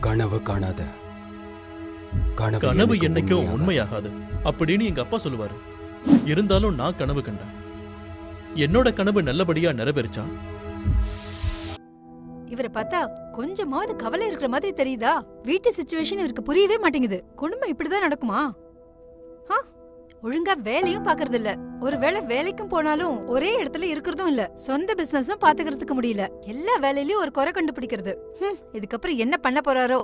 கனவு காணாத. கனவு கனவு என்னைக்கும் உண்மையாகாது. அப்படின்னு எங்க அப்பா சொல்லுவாரு. இருந்தாலும் நான் கனவு கண்டேன். என்னோட கனவு நல்லபடியா நிறைவேறிச்சா? இவரை பார்த்தா கொஞ்சமாவது கவலை இருக்கிற மாதிரி தெரியுதா? வீட்டு சுச்சுவேஷன் இவருக்கு புரியவே மாட்டேங்குது. குடும்பம் இப்படிதான் நடக்குமா? ஆ? ஒழுங்கா வேலையும் பாக்குறது இல்ல ஒருவேளை வேலைக்கும் போனாலும் ஒரே இடத்துல இருக்கிறதும் இல்ல. சொந்த பிசினஸும் பாத்துக்கிறதுக்கு முடியல. எல்லா வேலையிலயும் ஒரு குறை கண்டுபிடிக்கிறது. இதுக்கப்புறம் என்ன பண்ண போறாரோ?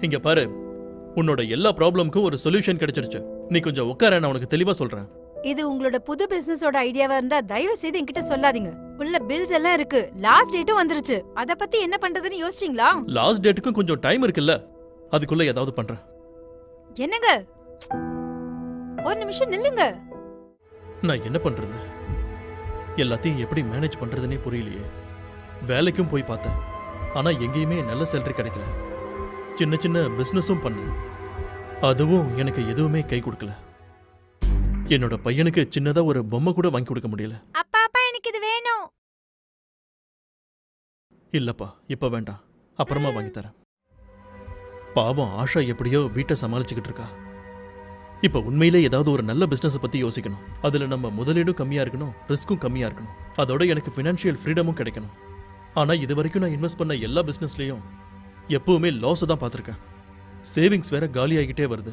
இங்க பாரு உன்னோட எல்லா ப்ராப்ளம்க்கும் ஒரு சொல்யூஷன் கிடைச்சிருச்சு. நீ கொஞ்சம் உட்கார நான் உனக்கு தெளிவா சொல்றேன். இது உங்களோட புது பிசினஸோட ஐடியாவா இருந்தா தயவு செய்து என்கிட்ட சொல்லாதீங்க. உள்ள பில்ஸ் எல்லாம் இருக்கு. லாஸ்ட் டேட்டும் வந்துருச்சு. அத பத்தி என்ன பண்றதுன்னு யோசிச்சீங்களா? லாஸ்ட் டேட்டுக்கும் கொஞ்சம் டைம் இருக்குல்ல. அதுக்குள்ள ஏதாவது பண்றேன். என்னங்க? ஒரு நிமிஷம் நில்லுங்க. நான் என்ன பண்றது? எல்லாத்தையும் எப்படி மேனேஜ் பண்றதுனே புரியலையே. வேலைக்கும் போய் பார்த்தேன். ஆனா எங்கேயுமே நல்ல சேலரி கிடைக்கல. சின்ன சின்ன பிசினஸும் பண்ணேன். அதுவும் எனக்கு எதுவுமே கை கொடுக்கல. என்னோட பையனுக்கு சின்னதா ஒரு பொம்மை கூட வாங்கி கொடுக்க முடியல. அப்பா அப்பா எனக்கு இது வேணும். இல்லப்பா இப்ப வேண்டாம். அப்புறமா வாங்கி தரேன். பாவம் ஆஷா எப்படியோ வீட்டை சமாளிச்சுக்கிட்டு இருக்கா. இப்ப உண்மையிலே ஏதாவது ஒரு நல்ல பிசினஸ் பத்தி யோசிக்கணும். அதுல நம்ம முதலீடும் கம்மியா இருக்கணும் ரிஸ்க்கும் கம்மியா இருக்கணும். அதோட எனக்கு ஃபினான்ஷியல் ஃப்ரீடமும் கிடைக்கணும். ஆனா இது வரைக்கும் நான் இன்வெஸ்ட் பண்ண எல்லா பிசினஸ்லயும் எப்பவுமே லாஸ் தான் பார்த்துருக்கேன். சேவிங்ஸ் வேற காலியாகிட்டே வருது.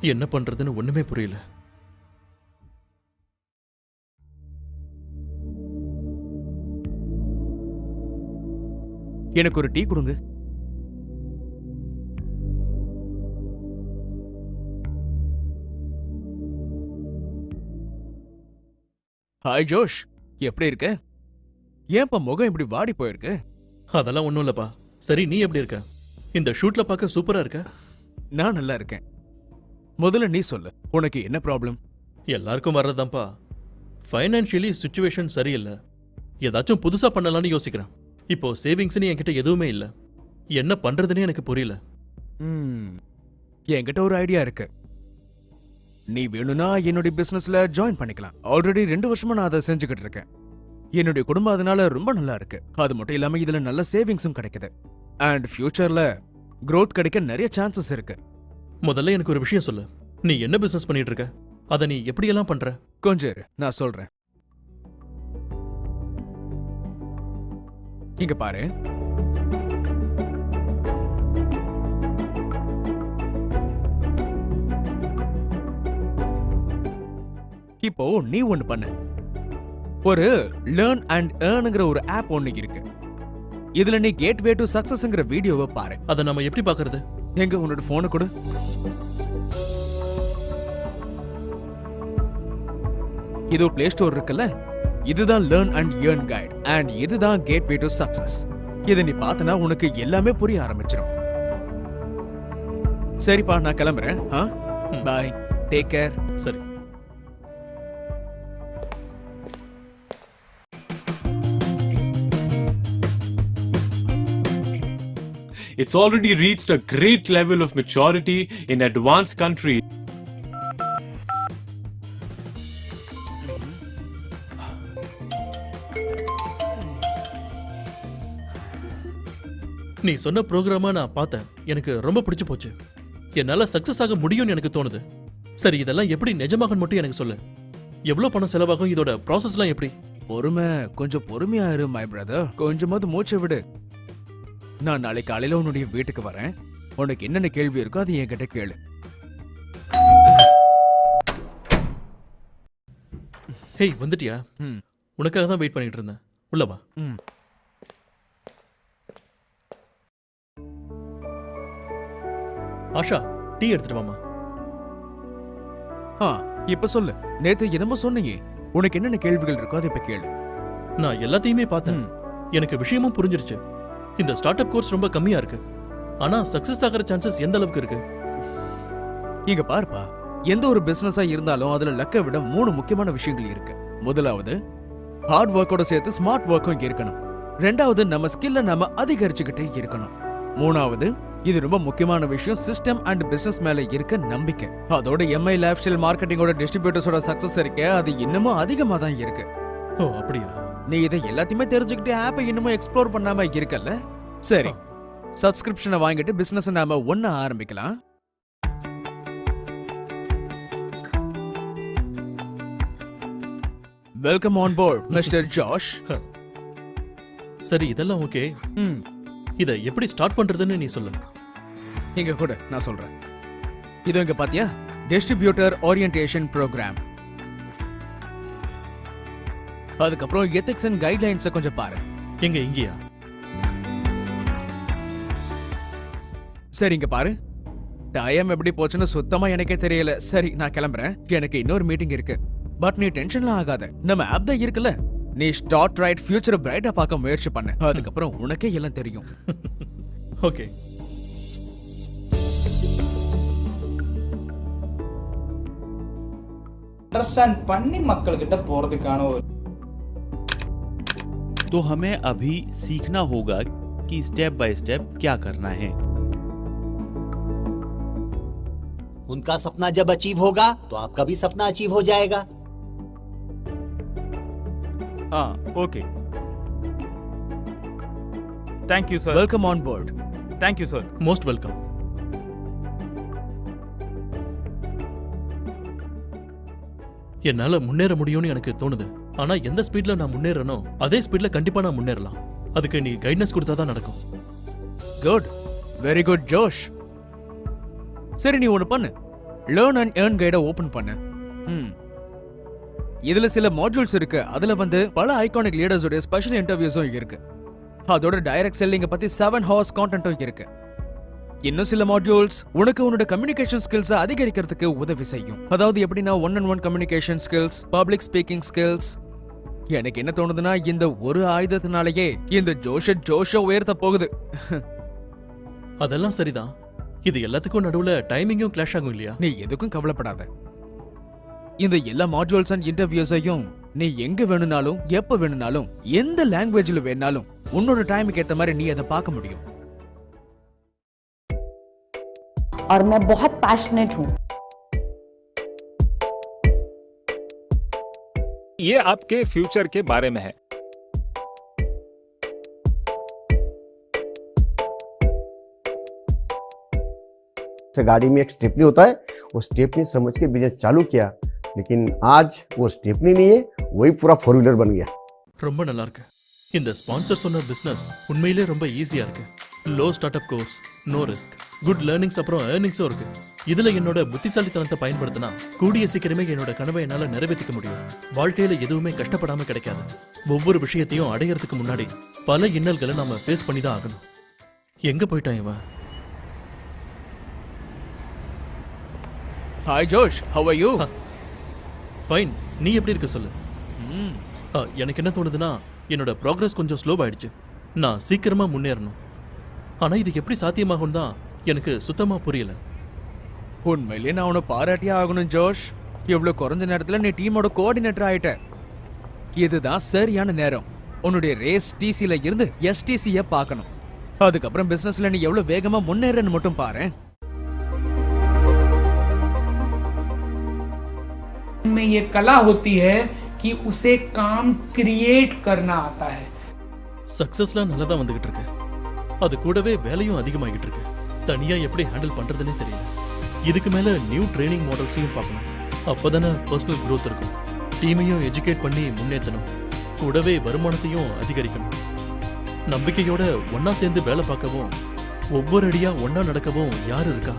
என்ன பண்றதுன்னு ஒண்ணுமே புரியல. எனக்கு ஒரு டீ கொடுங்க. ஹாய் ஜோஷ் எப்படி இருக்க? ஏன்பா முகம் இப்படி வாடி போயிருக்கு? அதெல்லாம் ஒண்ணும் இல்லப்பா. சரி நீ எப்படி இருக்க? இந்த ஷூட்ல பார்க்க சூப்பரா இருக்க? நான் நல்லா இருக்கேன். முதல்ல நீ சொல்லு உனக்கு என்ன ப்ராப்ளம் எல்லாருக்கும் வர்றதுதான்ப்பா. ஃபைனான்ஷியலி சுச்சுவேஷன் சரியில்லை. ஏதாச்சும் புதுசா பண்ணலாம்னு யோசிக்கிறேன். இப்போ சேவிங்ஸ்னு என்கிட்ட எதுவுமே இல்லை. என்ன பண்றதுன்னே எனக்கு புரியல. ம், என்கிட்ட ஒரு ஐடியா இருக்கு. நீ வேணும்னா என்னுடைய பிசினஸ்ல ஜாயின் பண்ணிக்கலாம். ஆல்ரெடி ரெண்டு வருஷமா நான் அதை செஞ்சுக்கிட்டு இருக்கேன். என்னுடைய குடும்பம் அதனால ரொம்ப நல்லா இருக்கு. அது மட்டும் இல்லாம இதுல நல்ல சேவிங்ஸும் கிடைக்குது. அண்ட் ஃபியூச்சர்ல growth கிடைக்க நிறைய சான்சஸ் இருக்கு. முதல்ல எனக்கு ஒரு விஷயம் சொல்லு. நீ என்ன பிசினஸ் பண்ணிட்டு இருக்க? அதை நீ எப்படியெல்லாம் பண்ற? கொஞ்சம் இரு, நான் சொல்றேன். இங்க பாரு. இப்போ நீ ஒன்னு பண்ணு. ஒரு லேர்ன் அண்ட் ஏர்னுங்கிற ஒரு ஆப் ஒன்னு இருக்கு. இதுல நீ கேட்வே டு சக்சஸ்ங்கிற வீடியோவை பாரு. அதை நம்ம எப்படி பார்க்கறது? எங்க உன்னோட போனை கொடு. இது பிளே ஸ்டோர் இருக்குல்ல? இதுதான் learn and earn guide and இதுதான் கேட்வே டு சக்சஸ் இதை நீ பார்த்தனா உனக்கு எல்லாமே புரிய ஆரம்பிச்சிடும் சரிப்பா நான் கிளம்புறேன். பாய் டேக் கேர் சரி. It's already reached a great level of maturity in advanced countries. நீ சொன்ன ப்ரோக்ராமா நான் பார்த்தேன். எனக்கு ரொம்ப பிடிச்சு போச்சு. என்னால சக்சஸ் ஆக முடியும்னு எனக்கு தோணுது. சரி இதெல்லாம் எப்படி நிஜமாகன்னு மட்டும் எனக்கு சொல்லு. எவ்வளவு பணம் செலவாகும்? இதோட ப்ராசஸ்லாம் எப்படி? பொறுமை கொஞ்சம் பொறுமையா இரு மை பிரதர் கொஞ்சமாவது மூச்சை விடு. நான் நாளைக்கு காலையில உன்னுடைய வீட்டுக்கு வரேன். உனக்கு என்னென்ன கேள்வி இருக்கோ அது என்கிட்ட கேளு. ஹேய் வந்துட்டியா? ம். உனக்காக தான் வெயிட் பண்ணிட்டு இருந்தேன். உள்ள வா. ம். ஆஷா டீ எடுத்துட்டு வாமா ஆ இப்ப சொல்லு. நேத்து என்னமோ சொன்னீங்க. உனக்கு என்னென்ன கேள்விகள் இருக்கோ அதை இப்ப கேளு. நான் எல்லாத்தையுமே பார்த்தேன். எனக்கு விஷயமும் புரிஞ்சிருச்சு. இந்த ஸ்டார்ட் அப் கோர்ஸ் ரொம்ப கம்மியா இருக்கு. ஆனா சக்சஸ் ஆகிற சான்சஸ் எந்த அளவுக்கு இருக்கு? இங்க பாருப்பா எந்த ஒரு பிசினஸா இருந்தாலும் அதுல லக்கை விட மூணு முக்கியமான விஷயங்கள் இருக்கு. முதலாவது ஹார்ட் ஒர்க்கோட சேர்த்து ஸ்மார்ட் ஒர்க்கும் இருக்கணும். ரெண்டாவது நம்ம ஸ்கில்ல நாம அதிகரிச்சுக்கிட்டே இருக்கணும். மூணாவது இது ரொம்ப முக்கியமான விஷயம் சிஸ்டம் அண்ட் பிசினஸ் மேல இருக்க நம்பிக்கை. அதோட எம்ஐ லைஃப் ஸ்டைல் மார்க்கெட்டிங்கோட டிஸ்ட்ரிபியூட்டர்ஸோட சக்சஸ் இருக்கே அது இன்னமும் அதிகமா தான் இருக்கு. ஓ அப்படியா? நீ இதை எல்லாத்தையுமே தெரிஞ்சுக்கிட்டு ஆப்பை இன்னமும் எக்ஸ்ப்ளோர் பண்ணாம இருக்கல்ல? சரி. சப்ஸ்கிரிப்ஷனை வாங்கிட்டு பிசினஸ் நாம ஒண்ணா ஆரம்பிக்கலாம். Welcome on board mister Josh சரி இதெல்லாம் ஓகே. ம். இத எப்படி ஸ்டார்ட் பண்றதுன்னு நீ சொல்லு. இங்க கூட நான் சொல்றேன். இது இங்க பாத்தியா? டிஸ்ட்ரிபியூட்டர் ஓரியன்டேஷன் ப்ரோக்ராம் அதுக்கப்புறம் எத்திக்ஸ் அண்ட் கைட்லைன்ஸை கொஞ்சம் பாரு. எங்க இங்கேயா? சரி இங்க பாரு. டைம் எப்படி போச்சுன்னு சுத்தமா எனக்கே தெரியல. சரி நான் கிளம்புறேன். எனக்கு இன்னொரு மீட்டிங் இருக்கு. பட் நீ டென்ஷன்லாம் ஆகாத. நம்ம ஆப் தான் இருக்குல்ல. நீ ஸ்டார்ட் ரைட் ஃபியூச்சரை பிரைட்டா பார்க்க முயற்சி பண்ணு. அதுக்கப்புறம் உனக்கே எல்லாம் தெரியும். ஓகே அண்டர்ஸ்டாண்ட் பண்ணி மக்கள்கிட்ட போறதுக்கான ஒரு तो हमें अभी सीखना होगा कि स्टेप बाय स्टेप क्या करना है उनका सपना जब अचीव होगा तो आपका भी सपना अचीव हो जाएगा हाँ okay thank you sir welcome on board thank you sir most welcome என்னால முன்னேற முடியும்னு எனக்கு தோணுது ஆனா எந்த ஸ்பீட்ல நான் முன்னேறனோ அதே ஸ்பீட்ல கண்டிப்பா நான் முன்னேறலாம். அதுக்கு நீ கைட்னஸ் கொடுத்தா தான் நடக்கும். குட் வெரி குட் ஜோஷ் சரி நீ ஒன்று பண்ணு. லேர்ன் அண்ட் ஏர்ன் கைடை ஓப்பன் பண்ணு. ம் இதுல சில மாட்யூல்ஸ் இருக்கு. அதுல வந்து பல ஐகானிக் லீடர்ஸோட ஸ்பெஷல் இன்டர்வியூஸும் இருக்கு. அதோட டைரக்ட் செல்லிங்க பத்தி செவன் ஹவர்ஸ் கான்டென்ட்டும் இருக்கு. இன்னும் சில மாட்யூல்ஸ் உனக்கு உன்னோட கம்யூனிகேஷன் ஸ்கில்ஸை அதிகரிக்கிறதுக்கு உதவி செய்யும். அதாவது எப்படின்னா one and one communication skills public speaking skills எனக்கு என்ன தோணுதுன்னா இந்த ஒரு ஆயுதத்தினாலேயே இந்த ஜோஷ ஜோஷ உயர்த்த போகுது அதெல்லாம் சரிதான் இது எல்லாத்துக்கும் நடுவுல டைமிங்கும் கிளாஷ் ஆகும் இல்லையா நீ எதுக்கும் கவலைப்படாத இந்த எல்லா மாட்யூல்ஸ் அண்ட் இன்டர்வியூஸையும் நீ எங்க வேணும்னாலும் எப்ப வேணும்னாலும் எந்த லாங்குவேஜ்ல வேணாலும் உன்னோட டைமுக்கு ஏத்த மாதிரி நீ அதை பார்க்க முடியும் और मैं बहुत पैशनेट हूँ ये आपके फ्यूचर के बारे में है से गाड़ी में एक स्टेपनी होता है वो स्टेपनी समझ के बिजनेस चालू किया लेकिन आज वो स्टेपनी नहीं है वही पूरा फोर व्हीलर बन गया ரொம்ப நல்லா இருக்கு இந்த ஸ்பான்சர் சொன்ன பிசினஸ் உண்மையிலே ரொம்ப ஈஸியா இருக்கு low start up course no risk good learnings அப்புறம் ஏர்னிங்ஸும் இருக்கு. இதுல என்னோட புத்திசாலித்தனத்தை பயன்படுத்தினா கூடிய சீக்கிரமே என்னோட கனவை என்னால நிறைவேற்றிக்க முடியும். வாழ்க்கையில எதுவுமே கஷ்டப்படாம கிடைக்காது. ஒவ்வொரு விஷயத்தையும் அடையறதுக்கு முன்னாடி பல இன்னல்களை நாம ஃபேஸ் பண்ணி தான் ஆகணும். எங்க போயிட்டான் இவன்? Hi Josh how are you fine நீ எப்படி இருக்க சொல்லு? எனக்கு என்ன தோணுதுன்னா என்னோட ப்ராக்ரஸ் கொஞ்சம் ஸ்லோ ஆயிடுச்சு. நான் சீக்கிரமா முன்னேறணும். ஆனா இது எப்படி சாத்தியமாகும் தான் எனக்கு சுத்தமா புரியல உண்மையிலேயே நான் உன்னை பாராட்டியே ஆகணும் ஜோஷ் இவ்வளவு குறைஞ்ச நேரத்துல நீ டீமோட கோஆர்டினேட்டர் ஆயிட்ட இதுதான் சரியான நேரம் உன்னுடைய ரேஸ் டிசில இருந்து எஸ்டிசிய பார்க்கணும் அதுக்கப்புறம் பிசினஸ்ல நீ எவ்வளவு வேகமா முன்னேறன்னு மட்டும் பாரு में ये कला होती है कि उसे काम क्रिएट करना आता है சக்சஸ்லாம் நல்லா தான் வந்துகிட்டு இருக்கு அது கூடவே வேலையும் அதிகமாகிட்டு இருக்கு. தனியா எப்படி ஹேண்டில் பண்றதுன்னே தெரியல. இதுக்கு மேல நியூ ட்ரைனிங் மாடல்ஸையும் பார்க்கணும். அப்பதானே பர்சனல் க்ரோத் இருக்கும். டீமையும் எஜுகேட் பண்ணி முன்னேற்றணும் கூடவே வருமானத்தையும் அதிகரிக்கணும். நம்பிக்கையோட ஒன்னா சேர்ந்து வேலை பார்க்கவும் ஒவ்வொரு அடியா ஒன்னா நடக்கவும் யார் இருக்கா?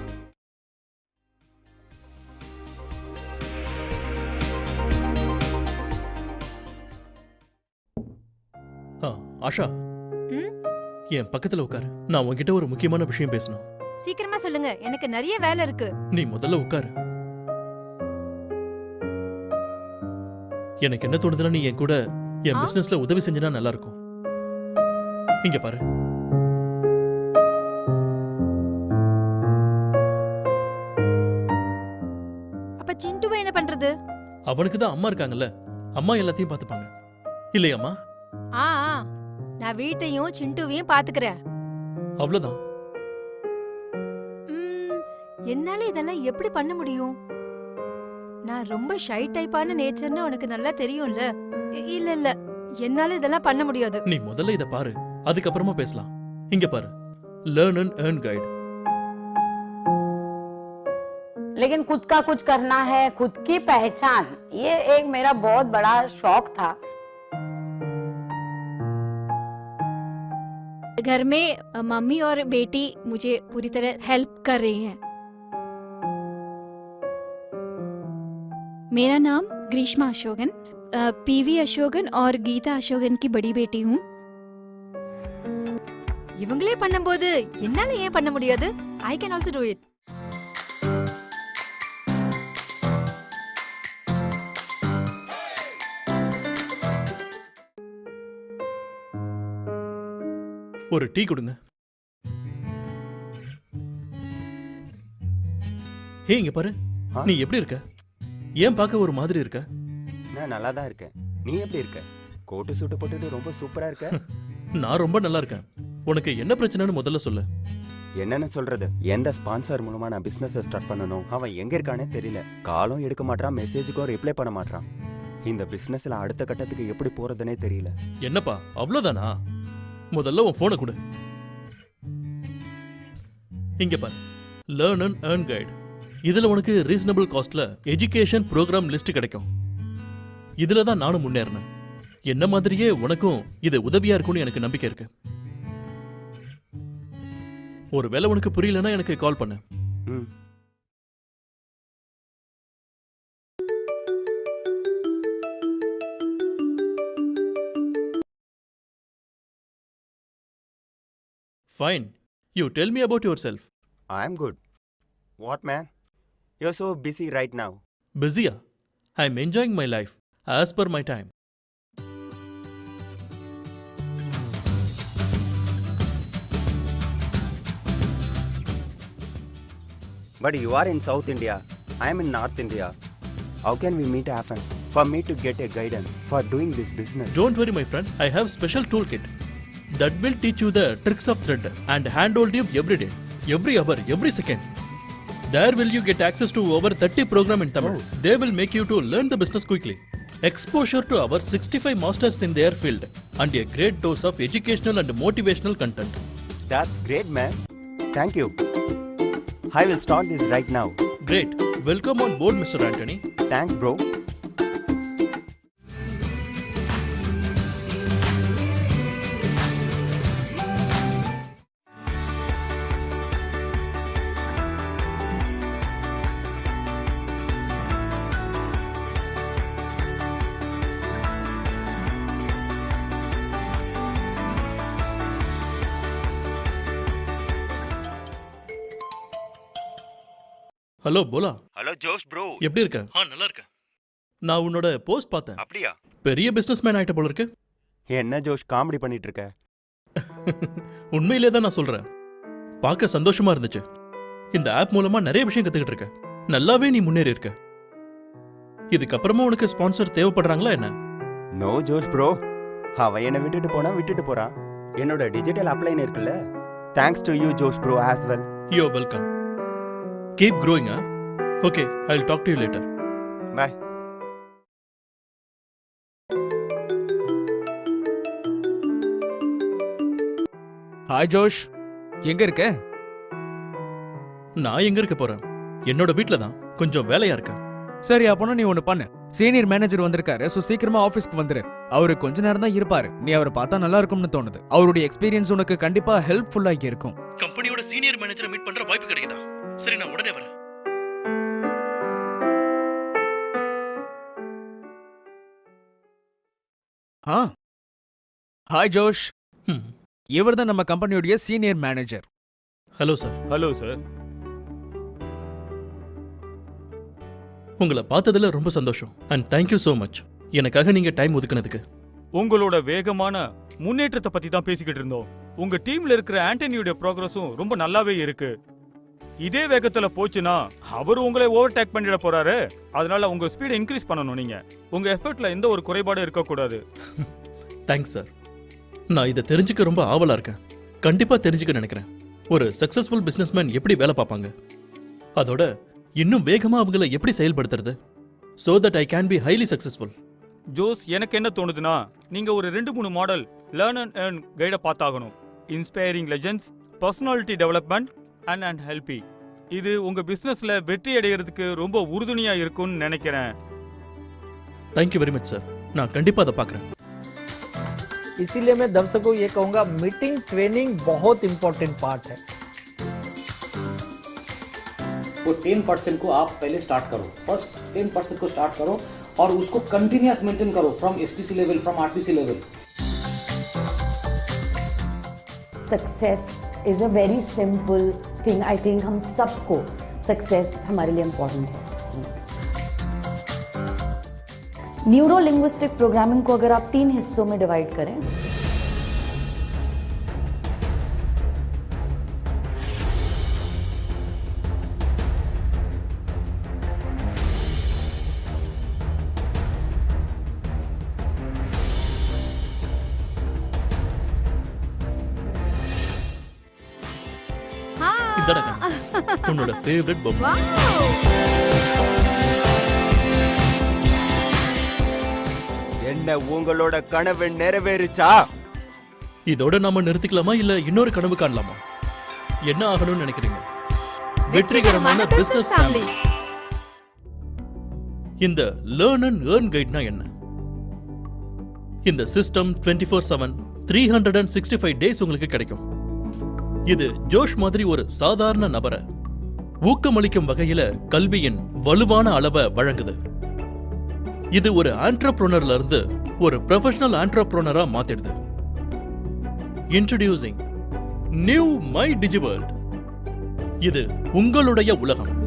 ஆ, ஆஷா. என் பக்கத்துல உட்காரு. நான் உன்கிட்ட ஒரு முக்கியமான விஷயம் பேசணும். சீக்கிரமா சொல்லுங்க. எனக்கு நிறைய வேலை இருக்கு. நீ முதல்ல உட்காரு. எனக்கு என்ன தோணுதுன்னா நீ என் கூட என்? பிசினஸ்ல உதவி செஞ்சனா நல்லா இருக்கும் இங்க பாரு. அப்ப சிண்டுவை என்ன பண்றது? அவனுக்கு தான் அம்மா இருக்காங்கல்ல. அம்மா எல்லாத்தையும் பார்த்துப்பாங்க. இல்லையாம்மா? ஆ ஆ, நான் வீட்டையும் சிண்டுவையும் பாத்துக்கிறேன் அவ்வளவுதான் ம், என்னால இதெல்லாம் எப்படி பண்ண முடியும் நான் ரொம்ப ஷை டைப்பான நேச்சர்னு உனக்கு நல்லா தெரியும்ல இ- இல்ல இல்ல என்னால இதெல்லாம் பண்ண முடியாது நீ முதல்ல இத பாரு அதுக்கப்புறமா பேசலாம் இங்க பாரு லேர்ன் அண்ட் ஏர்ன் கைடு लेकिन खुद का कुछ करना है खुद की पहचान ये एक मेरा बहुत बड़ा शौक था घर में अ, मम्मी और बेटी मुझे पूरी तरह हेल्प कर रही हैं मेरा नाम ग्रीष्मा अशोकन पीवी अशोकन और गीता अशोकन की बड़ी बेटी हूँ இவங்களே பண்ணும்போது என்னால ஏன் பண்ண முடியாது I can also do it ஒரு டீ கொடுங்க. ஹே இங்க பாரு. ஆ? நீ எப்படி இருக்க? ஏன் பார்க்க ஒரு மாதிரி இருக்க? நான் நல்லா தான் இருக்கேன். நீ எப்படி இருக்க? கோட்டு சூட்டு போட்டுட்டு ரொம்ப சூப்பரா இருக்க? நான் ரொம்ப நல்லா இருக்கேன். உனக்கு என்ன பிரச்சனைன்னு முதல்ல சொல்லு. என்னன்னு சொல்றது? எந்த ஸ்பான்சர் மூலமா நான் பிசினஸ் ஸ்டார்ட் பண்ணணும்? அவன் எங்க இருக்கானே தெரியல. காலும் எடுக்க மாட்டான் மெசேஜுக்கும் ரிப்ளை பண்ண மாட்டான் இந்த பிசினஸ்ல அடுத்த கட்டத்துக்கு எப்படி போறதுனே தெரியல. என்னப்பா அவ்வளவுதானா? முதல்ல உன் போனை கொடு. இங்க பாரு. லேர்ன் அண்ட் ஏர்ன் கைடு இதுல உனக்கு ரீசனபிள் காஸ்ட்ல எஜுகேஷன் ப்ரோக்ராம் லிஸ்ட் கிடைக்கும். இதுல தான் நானும் முன்னேறினேன். என்ன மாதிரியே உனக்கும் இது உதவியா இருக்கும்னு எனக்கு நம்பிக்கை இருக்கு. ஒருவேளை உனக்கு புரியலன்னா எனக்கு கால் பண்ணு. Fine. You tell me about yourself. I'm good. What, man? You're so busy right now. Busy? I'm enjoying my life as per my time. But you are in South India. I am in North India. How can we meet often? For me to get a guidance for doing this business. Don't worry, my friend. I have special toolkit that will teach you the tricks of thread and handhold you every day, every hour, every second. There will you get access to over 30 program in Tamil. Oh. They will make you to learn the business quickly. Exposure to our 65 masters in their field and a great dose of educational and motivational content. That's great, man. Thank you. I will start this right now. Great. Welcome on board, Mr. Anthony. Thanks, bro. Hello போலா Hello, Josh, bro. எப்படி இருக்க? ஆ நல்லா இருக்கேன். நான் உன்னோட post பார்த்தேன். அப்படியா? பெரிய பிசினஸ் மேன் ஆயிட்ட போல இருக்கு. என்ன ஜோஷ் காமெடி பண்ணிட்டு இருக்க உண்மையிலே தான் நான் சொல்றேன். பார்க்க சந்தோஷமா இருந்துச்சு. இந்த ஆப் மூலமா நிறைய விஷயம் கத்துக்கிட்டு இருக்க. நல்லாவே நீ முன்னேறி இருக்க. இதுக்கப்புறமா உனக்கு ஸ்பான்சர் தேவைப்படுறாங்களா என்ன? நோ ஜோஷ் ப்ரோ அவ என்னை விட்டுட்டு போனா விட்டுட்டு போறான். என்னோட டிஜிட்டல் அப்ளைன் இருக்குல்ல? Thanks to you Josh bro as well you welcome keep growing okay I will talk to you later bye hi Josh எங்க இருக்க? நான் எங்க இருக்க போறேன்? என்னோட வீட்ல தான். கொஞ்சம் வேலையா இருக்கேன். சரி அப்போனா நீ ஒண்ணு பண்ணு. சீனியர் மேனேஜர் வந்திருக்காரு. சோ சீக்கிரமா ஆபீஸ்க்கு வந்துரு. அவரு கொஞ்ச நேரம் தான் இருப்பாரு. நீ அவரை பார்த்தா நல்லா இருக்கும்னு தோணுது. அவருடைய எக்ஸ்பீரியன்ஸ் உனக்கு கண்டிப்பா ஹெல்ப்ஃபுல்லா இருக்கும். கம்பெனியோட சீனியர் மேனேஜரை மீட் பண்ற வாய்ப்பு கிடைக்குதா? சரி நான் உடனே வரேன். ஆ. Hi Josh. இவர் தான் நம்ம கம்பெனியுடைய senior manager. Hello sir. Hello sir. உங்களை பார்த்ததுல ரொம்ப சந்தோஷம். அண்ட் தேங்க்யூ ஸோ மச் எனக்காக நீங்க டைம் ஒதுக்குனதுக்கு. உங்களோட வேகமான முன்னேற்றத்தை பத்தி தான் பேசிக்கிட்டு இருந்தோம். உங்க டீம்ல இருக்கிற ஆண்டனியோட ப்ரோக்ரஸும் ரொம்ப நல்லாவே இருக்கு. இதே வேகத்துல போச்சுன்னா அவர் உங்களை ஓவர்டேக் பண்ணிட போறாரு. அதனால உங்க ஸ்பீடை இன்க்ரீஸ் பண்ணணும் நீங்க. உங்க எஃபர்ட்ல எந்த ஒரு குறைபாடும் இருக்கக்கூடாது. தேங்க்ஸ் சார் நான் இதை தெரிஞ்சுக்க ரொம்ப ஆவலா இருக்கேன். கண்டிப்பா தெரிஞ்சுக்க நினைக்கிறேன். ஒரு சக்சஸ்ஃபுல் பிசினஸ்மேன் எப்படி வேலை பார்ப்பாங்க? அதோட இன்னும் வேகமா அவங்கள எப்படி செயல்படுத்துறது? So that I can be highly successful Josh எனக்கு என்ன தோணுதுன்னா நீங்க ஒரு ரெண்டு மூணு மாடல் லேர்ன் அண்ட் ஏர்ன் கைடை பார்த்தாகணும். Inspiring legends personality development and and ஹெல்பி இது உங்க பிசினஸ்ல வெற்றி அடைகிறதுக்கு ரொம்ப உறுதுணையா இருக்கும்னு நினைக்கிறேன் தேங்க்யூ வெரி மச் சார் நான் கண்டிப்பா அதை பார்க்குறேன் इसीलिए मैं दर्शकों को ये कहूंगा मीटिंग ट्रेनिंग बहुत इंपॉर्टेंट पार्ट है वो टेन परसेंट को आप पहले स्टार्ट करो फर्स्ट टेन परसेंट को स्टार्ट करो और उसको कंटिन्यूस मेंटेन करो from S level from R level success is a very simple thing I think हम सबको सक्सेस हमारे लिए इम्पोर्टेंट है। न्यूरो लिंग्विस्टिक प्रोग्रामिंग को अगर आप तीन हिस्सों में डिवाइड करें ஃபேவரட் பொம்மை என்ன உங்களோட கனவு நிறைவேறுச்சா? இதோட நாம நிறுத்திக்கலாமா இல்ல இன்னொரு கனவு காணலாமா? என்ன ஆகணும்னு நினைக்கிறீங்க? வெற்றிகரமான பிசினஸ் ஃபேமிலி இந்த லேர்ன் அண்ட் ஏர்ன் கைட்னா என்ன? இந்த system twenty four seven three hundred and sixty five days உங்களுக்கு கிடைக்கும். இது ஜோஷ் மாதிரி ஒரு சாதாரண நபரை ஊக்கமளிக்கும் வகையில கல்வியின் வலுவான அளவை வழங்குது. இது ஒரு ஆண்டர்பிரோனர்ல இருந்து ஒரு ப்ரொஃபஷனல் ஆண்டர்பிரோனரா மாத்திடுது. இன்ட்ரடியூசிங் நியூ மை டிஜிவேர்ல்ட் இது உங்களுடைய உலகம்.